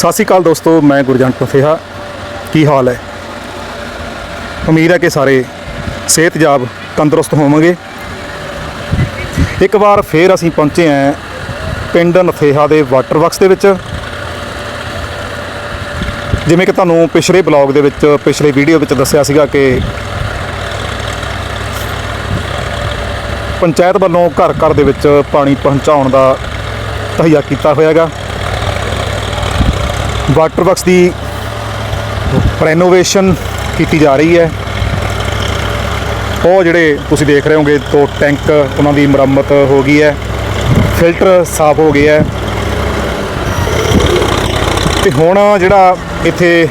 ਸਤਿ ਸ਼੍ਰੀ ਅਕਾਲ ਦੋਸਤੋ, ਮੈਂ ਗੁਰਜੰਟ ਫੇਹਾ ਕੀ ਹਾਲ ਹੈ? ਉਮੀਦ ਹੈ ਕਿ ਸਾਰੇ ਸਿਹਤਯਾਬ, ਤੰਦਰੁਸਤ ਹੋਵੋਗੇ। ਇੱਕ ਵਾਰ ਫੇਰ ਅਸੀਂ ਪਹੁੰਚੇ ਹਾਂ ਪਿੰਡ ਨਥੇਹਾ ਦੇ ਵਾਟਰ ਵਰਕਸ ਦੇ ਵਿੱਚ। ਜਿਵੇਂ ਕਿ ਤੁਹਾਨੂੰ ਪਿਛਲੇ ਬਲੌਗ ਦੇ ਵਿੱਚ, ਪਿਛਲੇ ਵੀਡੀਓ ਵਿੱਚ ਦੱਸਿਆ ਸੀਗਾ ਕਿ ਪੰਚਾਇਤ ਵੱਲੋਂ ਘਰ ਘਰ ਦੇ ਵਿੱਚ ਪਾਣੀ ਪਹੁੰਚਾਉਣ ਦਾ ਤਹਈਆ ਕੀਤਾ ਹੋਇਆ ਹੈਗਾ ਵਾਟਰ ਵਰਕਸ ਦੀ ਰੈਨੋਵੇਸ਼ਨ ਕੀਤੀ ਜਾ ਰਹੀ ਹੈ। ਉਹ ਜਿਹੜੇ ਤੁਸੀਂ ਦੇਖ ਰਹੇ ਹੋਗੇ, ਦੋ ਟੈਂਕ ਉਹਨਾਂ ਦੀ ਮੁਰੰਮਤ ਹੋ ਗਈ ਹੈ। ਫਿਲਟਰ ਸਾਫ਼ ਹੋ ਗਿਆ ਹੈ। ਤੇ ਹੁਣ ਜਿਹੜਾ ਇੱਥੇ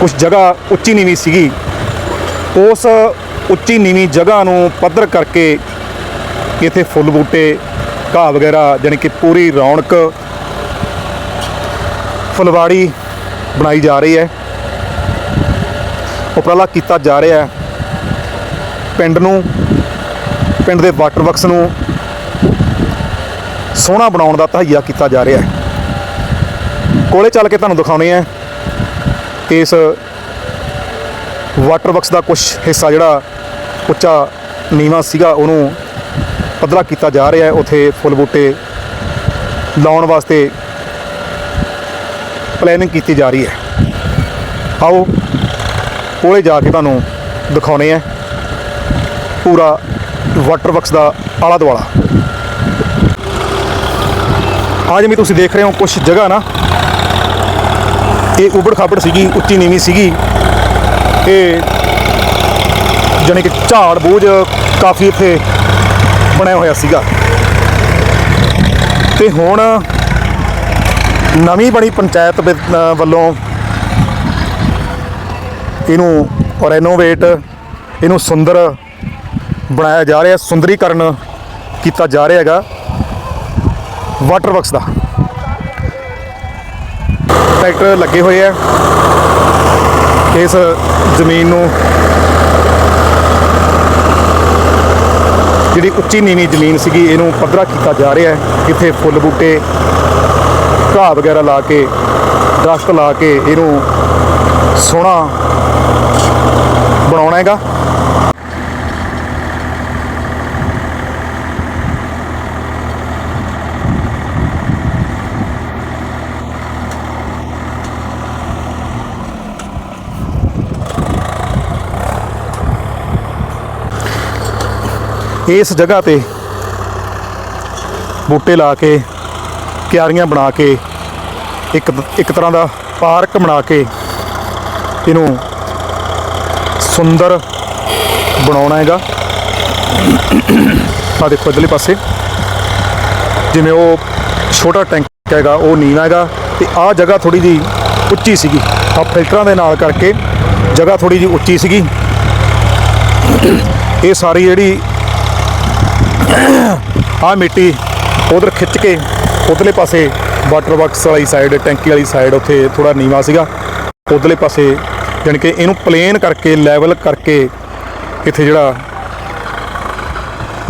ਕੁਝ ਜਗ੍ਹਾ ਉੱਚੀ ਨੀਵੀਂ ਸੀਗੀ, ਉਸ ਉੱਚੀ ਨੀਵੀਂ ਜਗ੍ਹਾ ਨੂੰ ਪੱਧਰ ਕਰਕੇ ਇੱਥੇ ਫੁੱਲ ਬੂਟੇ, ਘਾਹ ਵਗੈਰਾ, ਜਾਣੀ ਕਿ ਪੂਰੀ ਰੌਣਕ ਫੁਲਵਾੜੀ ਬਣਾਈ ਜਾ ਰਹੀ ਹੈ। ਉਪਰਾਲਾ ਕੀਤਾ ਜਾ ਰਿਹਾ ਹੈ। ਪਿੰਡ ਨੂੰ, ਪਿੰਡ ਦੇ ਵਾਟਰ ਵਰਕਸ ਨੂੰ ਸੋਹਣਾ ਬਣਾਉਣ ਦਾ ਤਹਈਆ ਕੀਤਾ ਜਾ ਰਿਹਾ ਹੈ। ਕੋਲੇ ਚੱਲ ਕੇ ਤੁਹਾਨੂੰ ਦਿਖਾਉਣੇ ਆ ਇਸ ਵਾਟਰ ਵਰਕਸ ਦਾ ਕੁਝ ਹਿੱਸਾ ਜਿਹੜਾ ਉੱਚਾ ਨੀਵਾ ਸੀਗਾ, ਉਹਨੂੰ ਪੱਧਰਾ ਕੀਤਾ ਜਾ ਰਿਹਾ ਹੈ। ਉਥੇ ਫੁੱਲ ਬੂਟੇ ਲਾਉਣ ਵਾਸਤੇ ਪਲੈਨਿੰਗ ਕੀਤੀ ਜਾ ਰਹੀ ਹੈ। ਆਓ, ਕੋਲੇ ਜਾ ਕੇ ਤੁਹਾਨੂੰ ਦਿਖਾਉਣੇ ਆ। ਪੂਰਾ ਵਾਟਰ ਵਰਕਸ ਦਾ ਆਲਾ ਦੁਆਲਾ। ਅੱਜ ਵੀ ਤੁਸੀਂ ਦੇਖ ਰਹੇ ਹੋ ਕੁਝ ਜਗ੍ਹਾ ਨਾ, ਇਹ ਉਬੜ ਖਾਬੜ ਸੀਗੀ, ਉੱਚੀ ਨੀਵੀਂ ਸੀਗੀ। ਇਹ ਜਾਣੀ ਕਿ ਝਾੜ ਬੋਝ ਕਾਫੀ ਇੱਥੇ ਬਣਿਆ ਹੋਇਆ ਸੀਗਾ। ਤੇ ਹੁਣ ਨਵੀਂ ਬਣੀ ਪੰਚਾਇਤ ਵੱਲੋਂ ਇਹਨੂੰ ਰੈਨੋਵੇਟ ਇਹਨੂੰ ਸੁੰਦਰ ਬਣਾਇਆ ਜਾ ਰਿਹਾ, ਸੁੰਦਰੀਕਰਨ ਕੀਤਾ ਜਾ ਰਿਹਾ ਹੈਗਾ ਵਾਟਰ ਵਰਕਸ ਦਾ। ਟਰੈਕਟਰ ਲੱਗੇ ਹੋਏ ਆ। ਇਸ ਜ਼ਮੀਨ ਨੂੰ ਜਿਹੜੀ ਉੱਚੀ ਨੀਵੀਂ ਜ਼ਮੀਨ ਸੀਗੀ, ਇਹਨੂੰ ਪੱਧਰਾ ਕੀਤਾ ਜਾ ਰਿਹਾ ਹੈ। ਇੱਥੇ ਫੁੱਲ ਬੂਟੇ ਘਾਹ ਵਗੈਰਾ ਲਾ ਕੇ, ਦਰਖਤ ਲਾ ਕੇ ਇਹਨੂੰ ਸੋਹਣਾ ਬਣਾਉਣਾ ਹੈਗਾ। ਇਸ ਜਗ੍ਹਾ ਤੇ ਬੂਟੇ ਲਾ ਕੇ ਕਿਆਰੀਆਂ ਬਣਾ ਕੇ, ਇੱਕ ਇੱਕ ਤਰ੍ਹਾਂ ਦਾ ਪਾਰਕ ਬਣਾ ਕੇ ਇਹਨੂੰ ਸੁੰਦਰ ਬਣਾਉਣਾ ਹੈਗਾ। ਆ ਦੇਖੋ ਇਧਰਲੇ ਪਾਸੇ। ਜਿਵੇਂ ਉਹ ਛੋਟਾ ਟੈਂਕ ਹੈਗਾ, ਉਹ ਨੀਵਾਂ ਹੈਗਾ ਤੇ ਆਹ ਜਗ੍ਹਾ ਥੋੜੀ ਜੀ ਉੱਚੀ ਸੀਗੀ। ਆ ਫਿਲਟਰਾਂ ਦੇ ਨਾਲ ਕਰਕੇ ਜਗ੍ਹਾ ਥੋੜੀ ਜੀ ਉੱਚੀ ਸੀਗੀ। ਇਹ ਸਾਰੀ ਜਿਹੜੀ ਆ ਮਿੱਟੀ ਉਧਰ ਖਿੱਚ ਕੇ ਉਧਰਲੇ ਪਾਸੇ ਵਾਟਰ ਵਰਕਸ ਵਾਲੀ ਸਾਈਡ ਟੈਂਕੀ ਵਾਲੀ ਸਾਈਡ ਉੱਥੇ ਥੋੜਾ ਨੀਵਾ ਸੀਗਾ। ਉਧਰਲੇ ਪਾਸੇ ਜਾਣੀ ਕਿ ਇਹਨੂੰ ਪਲੇਨ ਕਰਕੇ ਲੈਵਲ ਕਰਕੇ ਇੱਥੇ ਜਿਹੜਾ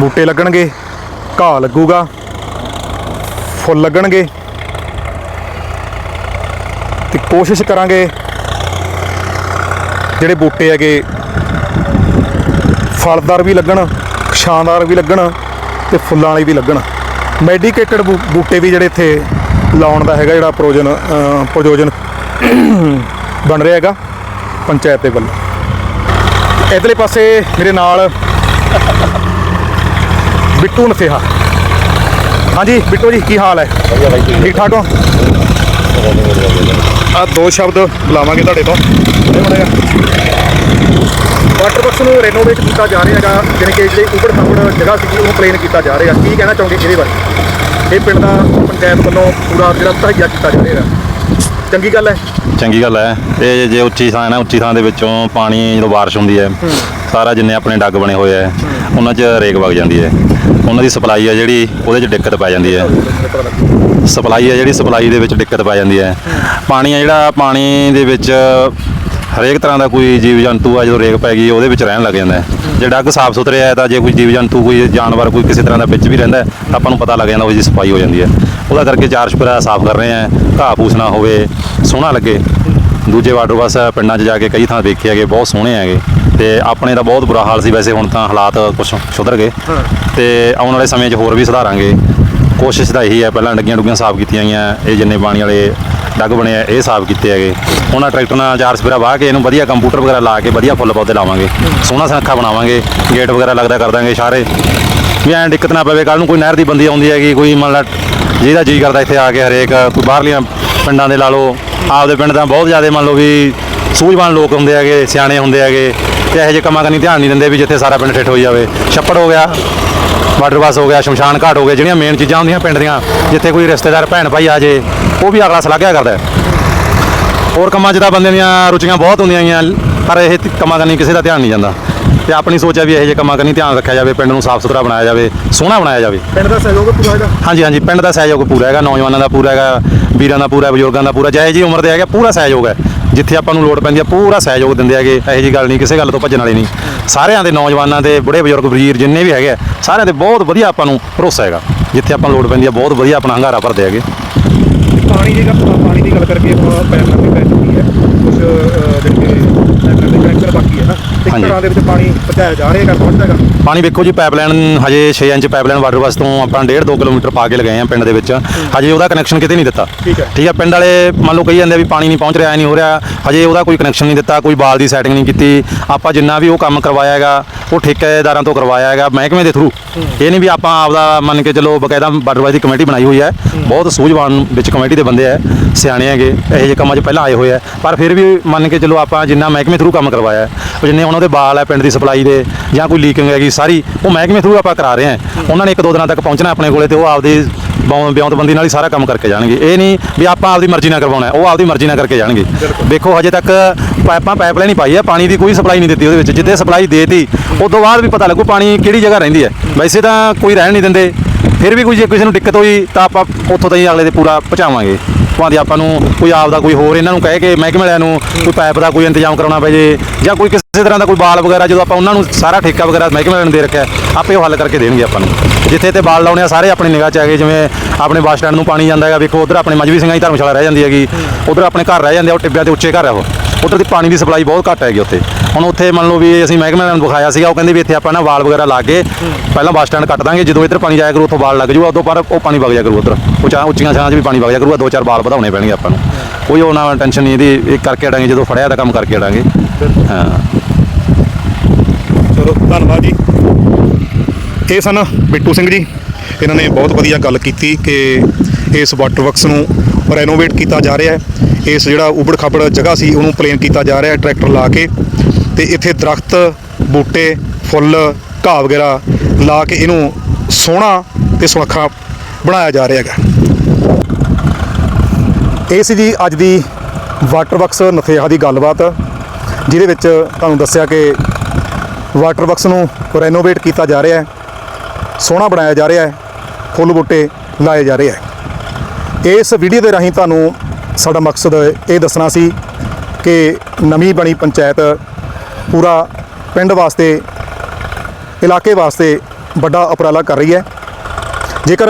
ਬੂਟੇ ਲੱਗਣਗੇ, ਘਾਹ ਲੱਗੂਗਾ, ਫੁੱਲ ਲੱਗਣਗੇ। ਤੇ ਕੋਸ਼ਿਸ਼ ਕਰਾਂਗੇ ਜਿਹੜੇ ਬੂਟੇ ਹੈਗੇ, ਫਲਦਾਰ ਵੀ ਲੱਗਣ, ਛਾਂਦਾਰ ਵੀ ਲੱਗਣ ਤੇ ਫੁੱਲਾਂ ਵਾਲੇ ਵੀ ਲੱਗਣ। ਮੈਡੀਕੇਟਡ ਬੂਟੇ ਵੀ ਜਿਹੜੇ ਇੱਥੇ ਲਾਉਣ ਦਾ ਹੈਗਾ ਜਿਹੜਾ ਪ੍ਰੋਜਨ ਪ੍ਰਯੋਜਨ ਬਣ ਰਿਹਾ ਹੈਗਾ ਪੰਚਾਇਤ ਦੇ ਵੱਲੋਂ। ਇਧਰਲੇ ਪਾਸੇ ਮੇਰੇ ਨਾਲ ਬਿੱਟੂ ਨਥੇਹਾ ਹਾਂਜੀ ਬਿੱਟੂ ਜੀ ਕੀ ਹਾਲ ਹੈ? ਠੀਕ ਠਾਕ ਹੋ? ਆ ਦੋ ਸ਼ਬਦ ਬੁਲਾਵਾਂਗੇ ਤੁਹਾਡੇ ਤੋਂ। ਵਾਟਰ ਵਰਕਸ ਨੂੰ ਰੈਨੋਵੇਟ ਕੀਤਾ ਜਾ ਰਿਹਾ ਹੈਗਾ ਜਾਣੀ ਕਿ ਜਿਹੜੀ ਉਬੜ ਖਾਬੜ ਜਗ੍ਹਾ ਸੀ ਉਹਨੂੰ ਪਲੇਨ ਕੀਤਾ ਜਾ ਰਿਹਾ। ਕੀ ਕਹਿਣਾ ਚਾਹੋਗੇ ਇਹਦੇ ਬਾਰੇ? ਇਹ ਪਿੰਡ ਦਾ ਪੰਚਾਇਤ ਵੱਲੋਂ ਪੂਰਾ ਜਿਹੜਾ ਤਹਈਆ ਕੀਤਾ ਜਾ ਰਿਹਾ। ਚੰਗੀ ਗੱਲ ਹੈ? ਚੰਗੀ ਗੱਲ ਹੈ। ਇਹ ਜੇ ਉੱਚੀ ਥਾਂ ਹੈ ਨਾ ਉੱਚੀ ਥਾਂ ਦੇ ਵਿੱਚੋਂ ਪਾਣੀ ਜਦੋਂ ਬਾਰਿਸ਼ ਹੁੰਦੀ ਹੈ ਸਾਰਾ ਜਿੰਨੇ ਆਪਣੇ ਡੱਗ ਬਣੇ ਹੋਏ ਆ ਉਹਨਾਂ 'ਚ ਰੇਕ ਵਗ ਜਾਂਦੀ ਹੈ। ਉਹਨਾਂ ਦੀ ਸਪਲਾਈ ਆ ਜਿਹੜੀ ਉਹਦੇ 'ਚ ਦਿੱਕਤ ਪੈ ਜਾਂਦੀ ਹੈ। ਸਪਲਾਈ ਆ ਜਿਹੜੀ ਸਪਲਾਈ ਦੇ ਵਿੱਚ ਦਿੱਕਤ ਪੈ ਜਾਂਦੀ ਹੈ। ਪਾਣੀ ਆ ਜਿਹੜਾ ਪਾਣੀ ਦੇ ਵਿੱਚ ਹਰੇਕ ਤਰ੍ਹਾਂ ਦਾ ਕੋਈ ਜੀਵ ਜੰਤੂ ਆ ਜਦੋਂ ਰੇਗ ਪੈ ਗਈ ਉਹਦੇ ਵਿੱਚ ਰਹਿਣ ਲੱਗ ਜਾਂਦਾ ਹੈ। ਜੇ ਡੱਗ ਸਾਫ਼ ਸੁਥਰੇ ਹੈ ਤਾਂ ਜੇ ਕੋਈ ਜੀਵ ਜੰਤੂ ਕੋਈ ਜਾਨਵਰ ਕੋਈ ਕਿਸੇ ਤਰ੍ਹਾਂ ਦਾ ਵਿੱਚ ਵੀ ਰਹਿੰਦਾ ਹੈ, ਤਾਂ ਆਪਾਂ ਨੂੰ ਪਤਾ ਲੱਗ ਜਾਂਦਾ ਉਹ ਜੀ ਸਫ਼ਾਈ ਹੋ ਜਾਂਦੀ ਹੈ। ਉਹਦਾ ਕਰਕੇ ਚਾਰ ਛਪਰਾ ਸਾਫ਼ ਕਰ ਰਹੇ ਆ ਘਾਹ ਫੂਸ ਨਾ ਹੋਵੇ ਸੋਹਣਾ ਲੱਗੇ। ਦੂਜੇ ਵਾਟਰ ਬੱਸ ਪਿੰਡਾਂ 'ਚ ਜਾ ਕੇ ਕਈ ਥਾਂ ਦੇਖੇ ਹੈਗੇ ਬਹੁਤ ਸੋਹਣੇ ਹੈਗੇ। ਤੇ ਆਪਣੇ ਦਾ ਬਹੁਤ ਬੁਰਾ ਹਾਲ ਸੀ ਵੈਸੇ ਹੁਣ ਤਾਂ ਹਾਲਾਤ ਕੁਝ ਸੁਧਰ ਗਏ। ਤੇ ਆਉਣ ਵਾਲੇ ਸਮੇਂ 'ਚ ਹੋਰ ਵੀ ਸੁਧਾਰਾਂਗੇ। ਕੋਸ਼ਿਸ਼ ਤਾਂ ਇਹੀ ਹੈ ਪਹਿਲਾਂ ਡੱਗੀਆਂ ਡੁੱਗੀਆਂ ਸਾਫ਼ ਕੀਤੀਆਂ ਗਈਆਂ ਇਹ ਜਿੰਨੇ ਪਾਣੀ ਵਾਲੇ ਡੱਗ ਬਣੇ ਆ, ਇਹ ਸਾਫ਼ ਕੀਤੇ ਹੈਗੇ। ਉਹਨਾਂ ਟਰੈਕਟਰ ਨਾਲ ਚਾਰ ਸਪੇਰਾ ਵਾਹ ਕੇ ਇਹਨੂੰ ਵਧੀਆ ਕੰਪਿਊਟਰ ਵਗੈਰਾ ਲਾ ਕੇ ਵਧੀਆ ਫੁੱਲ ਪੌਦੇ ਲਾਵਾਂਗੇ। ਸੋਹਣਾ ਸੁਨੱਖਾ ਬਣਾਵਾਂਗੇ, ਗੇਟ ਵਗੈਰਾ ਲੱਗਦਾ ਕਰ ਦਾਂਗੇ ਸਾਰੇ। ਵੀ ਐਂ ਦਿੱਕਤ ਨਾ ਪਵੇ ਕੱਲ ਨੂੰ ਕੋਈ ਨਹਿਰ ਦੀ ਬੰਦੀ ਆਉਂਦੀ ਹੈਗੀ, ਕੋਈ ਮੰਨ ਲਾ ਜਿਹਦਾ ਜੀ ਕਰਦਾ ਇੱਥੇ ਆ ਕੇ ਹਰੇਕ, ਕੋਈ ਬਾਹਰਲੀਆਂ ਪਿੰਡਾਂ ਦੇ ਲਾ ਲਓ, ਆਪਦੇ ਪਿੰਡ ਦਾ ਬਹੁਤ ਜ਼ਿਆਦਾ ਮੰਨ ਲਓ ਵੀ ਸੂਝਵਾਨ ਲੋਕ ਹੁੰਦੇ ਹੈਗੇ, ਸਿਆਣੇ ਹੁੰਦੇ ਹੈਗੇ, ਤੇ ਇਹੋ ਜਿਹੇ ਕੰਮਾਂ ਕਰਨੀ ਧਿਆਨ ਨਹੀਂ ਦਿੰਦੇ ਵੀ ਜਿੱਥੇ ਸਾਰਾ ਪਿੰਡ ਠੇਠ ਹੋਈ ਜਾਵੇ। ਛੱਪੜ ਹੋ ਗਿਆ ਵਾਟਰ ਬੱਸ ਹੋ ਗਿਆ, ਸ਼ਮਸ਼ਾਨ ਘਾਟ ਹੋ ਗਿਆ, ਜਿਹੜੀਆਂ ਮੇਨ ਚੀਜ਼ਾਂ ਹੁੰਦੀਆਂ ਪਿੰਡ ਦੀਆਂ, ਜਿੱਥੇ ਕੋਈ ਰਿਸ਼ਤੇਦਾਰ ਭੈਣ ਭਾਈ ਆ ਜੇ, ਉਹ ਵੀ ਅਗਲਾ ਸਲਾਹਿਆ ਕਰਦਾ ਹੋਰ ਕੰਮਾਂ 'ਚ ਤਾਂ ਬੰਦੇ ਦੀਆਂ ਰੁਚੀਆਂ ਬਹੁਤ ਹੁੰਦੀਆਂ ਗੀਆਂ ਪਰ ਇਹ ਤ- ਕੰਮਾਂ ਕਰਨੀ ਕਿਸੇ ਦਾ ਧਿਆਨ ਨਹੀਂ ਜਾਂਦਾ। ਤੇ ਆਪਣੀ ਸੋਚ ਹੈ ਵੀ ਇਹੋ ਜਿਹੇ ਕੰਮਾਂ ਕਰਨੀ ਧਿਆਨ ਰੱਖਿਆ ਜਾਵੇ ਪਿੰਡ ਨੂੰ ਸਾਫ਼ ਸੁਥਰਾ ਬਣਾਇਆ ਜਾਵੇ ਸੋਹਣਾ ਬਣਾਇਆ ਜਾਵੇ। ਪਿੰਡ ਦਾ ਸਹਿਯੋਗ ਪੂਰਾ ਹੈਗਾ? ਹਾਂਜੀ ਹਾਂਜੀ ਪਿੰਡ ਦਾ ਸਹਿਯੋਗ ਪੂਰਾ ਹੈਗਾ ਨੌਜਵਾਨਾਂ ਦਾ ਪੂਰਾ ਹੈਗਾ ਵੀਰਾਂ ਦਾ ਪੂਰਾ ਬਜ਼ੁਰਗਾਂ ਦਾ ਪੂਰਾ ਜਿਹੇ ਜੀ ਉਮਰ ਦੇ ਹੈਗੇ ਪੂਰਾ ਸਹਿਯੋਗ ਹੈ। ਜਿੱਥੇ ਆਪਾਂ ਨੂੰ ਲੋੜ ਪੈਂਦੀ ਹੈ ਪੂਰਾ ਸਹਿਯੋਗ ਦਿੰਦੇ ਹੈਗੇ ਇਹੋ ਜੀ ਗੱਲ ਨਹੀਂ ਕਿਸੇ ਗੱਲ ਤੋਂ ਭੱਜਣ ਵਾਲੀ ਨਹੀਂ। ਸਾਰਿਆਂ ਦੇ ਨੌਜਵਾਨਾਂ ਦੇ ਬੁੜੇ ਬਜ਼ੁਰਗ ਵੀਰ ਜਿੰਨੇ ਵੀ ਹੈਗੇ ਸਾਰਿਆਂ ਦੇ ਬਹੁਤ ਵਧੀਆ ਆਪਾਂ ਨੂੰ ਭਰੋਸਾ ਹੈਗਾ। ਜਿੱਥੇ ਆਪਾਂ ਲੋੜ ਪੈਂਦੀ ਹੈ ਬਹੁਤ ਵਧੀਆ ਆਪਣਾ ਹੰਗਾਰਾ ਭਰਦੇ ਹੈਗੇ। ਪਾਣੀ ਦੀ ਗੱਲ ਪਾਣੀ ਦੀ ਗੱਲ ਕਰਕੇ ਪੈਨਲ ਵੀ ਪੈ ਚੁੱਕੀ ਹੈ। ਕੁਝ ਜਿਹੜੇ ਪੈਨਲ ਦੇ ਕਨੈਕਟਰ ਬਾਕੀ ਹੈ ਨਾ ਤੇ ਹਾਂਜੀ। ਘਰਾਂ ਦੇ ਵਿੱਚ ਪਾਣੀ ਪਹੁੰਚਾਇਆ ਜਾ ਰਿਹਾ ਹੈਗਾ ਪਹੁੰਚਦਾ ਹੈਗਾ। ਪਾਣੀ ਵੇਖੋ ਜੀ ਪਾਈਪਲਾਈਨ ਹਜੇ 6 ਇੰਚ ਪਾਈਪਲਾਈਨ ਵਾਟਰ ਬੱਸ ਤੋਂ ਆਪਾਂ 1.5 2 ਕਿਲੋਮੀਟਰ ਪਾ ਕੇ ਲਗਾਏ ਆ ਪਿੰਡ ਦੇ ਵਿੱਚ। ਹਜੇ ਉਹਦਾ ਕਨੈਕਸ਼ਨ ਕਿਤੇ ਨਹੀਂ ਦਿੱਤਾ। ਠੀਕ ਹੈ। ਠੀਕ ਹੈ ਪਿੰਡ ਵਾਲੇ ਮੰਨ ਲਓ ਕਹੀ ਜਾਂਦੇ ਆ ਵੀ ਪਾਣੀ ਨਹੀਂ ਪਹੁੰਚ ਰਿਹਾ ਨਹੀਂ ਹੋ ਰਿਹਾ। ਹਜੇ ਉਹਦਾ ਕੋਈ ਕਨੈਕਸ਼ਨ ਨਹੀਂ ਦਿੱਤਾ ਕੋਈ ਬਾਲ ਦੀ ਸੈਟਿੰਗ ਨਹੀਂ ਕੀਤੀ। ਆਪਾਂ ਜਿੰਨਾ ਵੀ ਉਹ ਕੰਮ ਕਰਵਾਇਆ ਹੈਗਾ ਉਹ ਠੇਕੇਦਾਰਾਂ ਤੋਂ ਕਰਵਾਇਆ ਹੈਗਾ ਮਹਿਕਮੇ ਦੇ ਥਰੂ ਇਹ ਨਹੀਂ ਵੀ ਆਪਾਂ ਆਪਦਾ ਮੰਨ ਕੇ ਚੱਲੋ ਬਕਾਇਦਾ ਵਾਟਰ ਬੱਸ ਦੀ ਕਮੇਟੀ ਬਣਾਈ ਹੋਈ ਹੈ। ਬਹੁਤ ਸੂਝਵਾਨ ਵਿੱਚ ਕਮੇਟੀ ਦੇ ਬੰਦੇ ਆ ਸਿਆਣੇ ਹੈਗੇ ਇਹੋ ਜਿਹੇ ਕੰਮਾਂ 'ਚ ਪਹਿਲਾਂ ਆਏ ਹੋਏ ਆ ਪਰ ਫਿਰ ਵੀ ਮੰਨ ਕੇ ਚੱਲੋ ਆਪਾਂ ਜਿੰਨਾ ਮਹਿਕਮੇ ਥਰੂ ਕੰਮ ਕਰਵਾਇਆ ਹੈ, ਉਹ ਜਿੰਨੇ ਉਹਨਾਂ ਦੇ ਬਾਲ ਹੈ ਪਿੰਡ ਦੀ ਸਪਲਾਈ ਦੇ ਜਾਂ ਕੋਈ ਲੀਕਿੰਗ ਹੈਗੀ ਸਾਰੀ ਉਹ ਮਹਿਕਮੇ ਥਰੂ ਆਪਾਂ ਕਰਾ ਰਹੇ ਹਾਂ। ਉਹਨਾਂ ਨੇ ਇੱਕ ਦੋ ਦਿਨਾਂ ਤੱਕ ਪਹੁੰਚਣਾ ਆਪਣੇ ਕੋਲੇ ਤੇ ਉਹ ਆਪਦੀ ਬਿਉਂਤਬੰਦੀ ਨਾਲ ਹੀ ਸਾਰਾ ਕੰਮ ਕਰਕੇ ਜਾਣਗੇ। ਇਹ ਨਹੀਂ ਵੀ ਆਪਾਂ ਆਪਦੀ ਮਰਜ਼ੀ ਨਾਲ ਕਰਵਾਉਣਾ ਉਹ ਆਪਦੀ ਮਰਜ਼ੀ ਨਾਲ ਕਰਕੇ ਜਾਣਗੇ। ਵੇਖੋ ਹਜੇ ਤੱਕ ਪਾਈਪਾਂ ਪਾਈਪਲਾਈਨ ਹੀ ਪਾਈ ਹੈ ਪਾਣੀ ਦੀ ਕੋਈ ਸਪਲਾਈ ਨਹੀਂ ਦਿੱਤੀ ਉਹਦੇ ਵਿੱਚ। ਜਿੱਥੇ ਸਪਲਾਈ ਦੇਤੀ ਉਸ ਤੋਂ ਬਾਅਦ ਵੀ ਪਤਾ ਲੱਗੂ ਪਾਣੀ ਕਿਹੜੀ ਜਗ੍ਹਾ ਰਹਿੰਦੀ ਹੈ। ਵੈਸੇ ਤਾਂ ਕੋਈ ਰਹਿਣ ਨਹੀਂ ਦਿੰਦੇ ਫਿਰ ਵੀ ਕੋਈ ਜੇ ਕਿਸੇ ਨੂੰ ਦਿੱਕਤ ਹੋਈ ਤਾਂ ਆਪਾਂ ਉੱਥੋਂ ਤਾਈਂ ਅਗਲੇ ਦੇ ਪੂਰਾ ਪਹੁੰਚਾਵਾਂਗੇ। ਭਾਵੇਂ ਆਪਾਂ ਨੂੰ ਕੋਈ ਆਪ ਦਾ ਕੋਈ ਹੋਰ ਇਹਨਾਂ ਨੂੰ ਕਹਿ ਕੇ ਮਹਿਕਮੇ ਵਾਲਿਆਂ ਨੂੰ ਕੋਈ ਪਾਈਪ ਦਾ ਕੋਈ ਇੰਤਜ਼ਾਮ ਕਰਾਉਣਾ ਪੈ ਜੇ ਜਾਂ ਕੋਈ ਕਿਸੇ ਤਰ੍ਹਾਂ ਦਾ ਕੋਈ ਬਾਲ ਵਗੈਰਾ ਜਦੋਂ ਆਪਾਂ ਉਹਨਾਂ ਨੂੰ ਸਾਰਾ ਠੇਕਾ ਵਗੈਰਾ ਮਹਿਕਮੇ ਵਾਲਿਆਂ ਨੂੰ ਦੇ ਰੱਖਿਆ ਆਪੇ ਉਹ ਹੱਲ ਕਰਕੇ ਦੇਣਗੇ ਆਪਾਂ ਨੂੰ। ਜਿੱਥੇ ਤੇ ਬਾਲ ਲਾਉਣੇ ਆ ਸਾਰੇ ਆਪਣੀ ਨਿਗਾਹ 'ਚ ਹੈਗੇ ਜਿਵੇਂ ਆਪਣੇ ਬੱਸ ਸਟੈਂਡ ਨੂੰ ਪਾਣੀ ਜਾਂਦਾ ਹੈਗਾ ਵੇਖੋ ਉਧਰ ਆਪਣੇ ਮਜਵੀ ਸਿੰਘਾਂ ਦੀ ਧਰਮਸ਼ਾਲਾ ਰਹਿ ਜਾਂਦੀ ਹੈਗੀ ਉਧਰ ਆਪਣੇ ਘਰ ਰਹਿ ਜਾਂਦੇ ਆ ਉਹ ਟਿੱਬਿਆਂ ਤੇ ਉੱਚੇ ਘਰ ਆ ਉਹ। ਉਧਰ ਦੀ ਪਾਣੀ ਦੀ ਸਪਲਾਈ ਬਹੁਤ ਘੱਟ ਹੈਗੀ ਉੱਥੇ। ਹੁਣ ਉੱਥੇ ਮੰਨ ਲਓ ਵੀ ਅਸੀਂ ਮਹਿਕਮੇ ਨੂੰ ਦਿਖਾਇਆ ਸੀਗਾ ਉਹ ਕਹਿੰਦੇ ਵੀ ਇੱਥੇ ਆਪਾਂ ਨਾ ਵਾਲ ਵਗੈਰਾ ਲਾ ਕੇ ਪਹਿਲਾਂ ਬੱਸ ਸਟੈਂਡ ਕੱਟ ਦਾਂਗੇ ਜਦੋਂ ਇੱਧਰ ਪਾਣੀ ਜਾਇਆ ਕਰੂ ਉੱਥੋਂ ਵਾਲ ਲੱਗ ਜੂਗਾ ਉਦੋਂ ਪਰ ਉਹ ਪਾਣੀ ਵਗ ਜਾਇਆ ਕਰੂ ਉਧਰ। ਉੱਚਾ ਉੱਚੀਆਂ ਛਾਂ 'ਚ ਵੀ ਪਾਣੀ ਵਗ ਜਾਇਆ ਕਰੂਗਾ ਦੋ ਚਾਰ ਵਾਲ ਵਧਾਉਣੇ ਪੈਣਗੇ ਆਪਾਂ ਨੂੰ। ਕੋਈ ਉਹ ਨਾ ਟੈਨਸ਼ਨ ਨਹੀਂ ਇਹਦੀ ਇਹ ਕਰਕੇ ਅੜਾਂਗੇ ਜਦੋਂ ਫੜਿਆ ਤਾਂ ਕੰਮ ਕਰਕੇ ਅੜਾਂਗੇ। ਹਾਂ। ਚਲੋ ਧੰਨਵਾਦ ਜੀ। ਇਹ ਸਨ ਬਿੱਟੂ ਸਿੰਘ ਜੀ। ਇਹਨਾਂ ਨੇ ਬਹੁਤ ਵਧੀਆ ਗੱਲ ਕੀਤੀ ਕਿ ਇਸ ਵਾਟਰ ਵਰਕਸ ਨੂੰ ਰੈਨੋਵੇਟ ਕੀਤਾ ਜਾ ਰਿਹਾ ਹੈ। ਇਸ ਜਿਹੜਾ ਉਬੜ ਖਾਬੜ ਜਗ੍ਹਾ ਸੀ, ਉਹਨੂੰ ਪਲੇਨ ਕੀਤਾ ਜਾ ਰਿਹਾ ਹੈ ਟਰੈਕਟਰ ਲਾ ਕੇ। ਤੇ ਇੱਥੇ ਦਰਖਤ, ਬੂਟੇ, ਫੁੱਲ, ਘਾਹ ਵਗੈਰਾ ਲਾ ਕੇ ਇਹਨੂੰ ਸੋਹਣਾ ਤੇ ਸੁਨੱਖਾ ਬਣਾਇਆ ਜਾ ਰਿਹਾ ਹੈਗਾ। ਇਹ ਸੀ ਜੀ ਅੱਜ ਦੀ ਵਾਟਰ ਵਰਕਸ ਨਥੇਹਾ ਦੀ ਗੱਲਬਾਤ, ਜਿਹਦੇ ਵਿੱਚ ਤੁਹਾਨੂੰ ਦੱਸਿਆ ਕਿ ਵਾਟਰ ਵਰਕਸ ਨੂੰ ਰੈਨੋਵੇਟ ਕੀਤਾ ਜਾ ਰਿਹਾ ਹੈ। ਸੋਹਣਾ ਬਣਾਇਆ ਜਾ ਰਿਹਾ ਹੈ। ਫੁੱਲ, ਬੂਟੇ ਲਾਏ ਜਾ ਰਹੇ ਹੈ। ਇਸ ਵੀਡੀਓ ਦੇ ਰਾਹੀਂ ਤੁਹਾਨੂੰ ਸਾਡਾ ਮਕਸਦ ਇਹ ਦੱਸਣਾ ਸੀ ਕਿ ਨਵੀਂ ਬਣੀ ਪੰਚਾਇਤ ਪੂਰਾ ਪਿੰਡ ਵਾਸਤੇ, ਇਲਾਕੇ ਵਾਸਤੇ ਵੱਡਾ ਉਪਰਾਲਾ ਕਰ ਰਹੀ ਹੈ। ਜੇਕਰ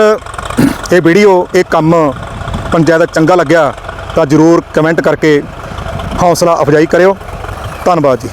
ਇਹ ਵੀਡੀਓ ਇਹ ਕੰਮ ਪੰਚਾਇਤ ਦਾ ਚੰਗਾ ਲੱਗਿਆ ਤਾਂ ਜਰੂਰ ਕਮੈਂਟ ਕਰਕੇ ਹੌਸਲਾ ਅਫਜ਼ਾਈ ਕਰਿਓ। ਧੰਨਵਾਦ ਜੀ।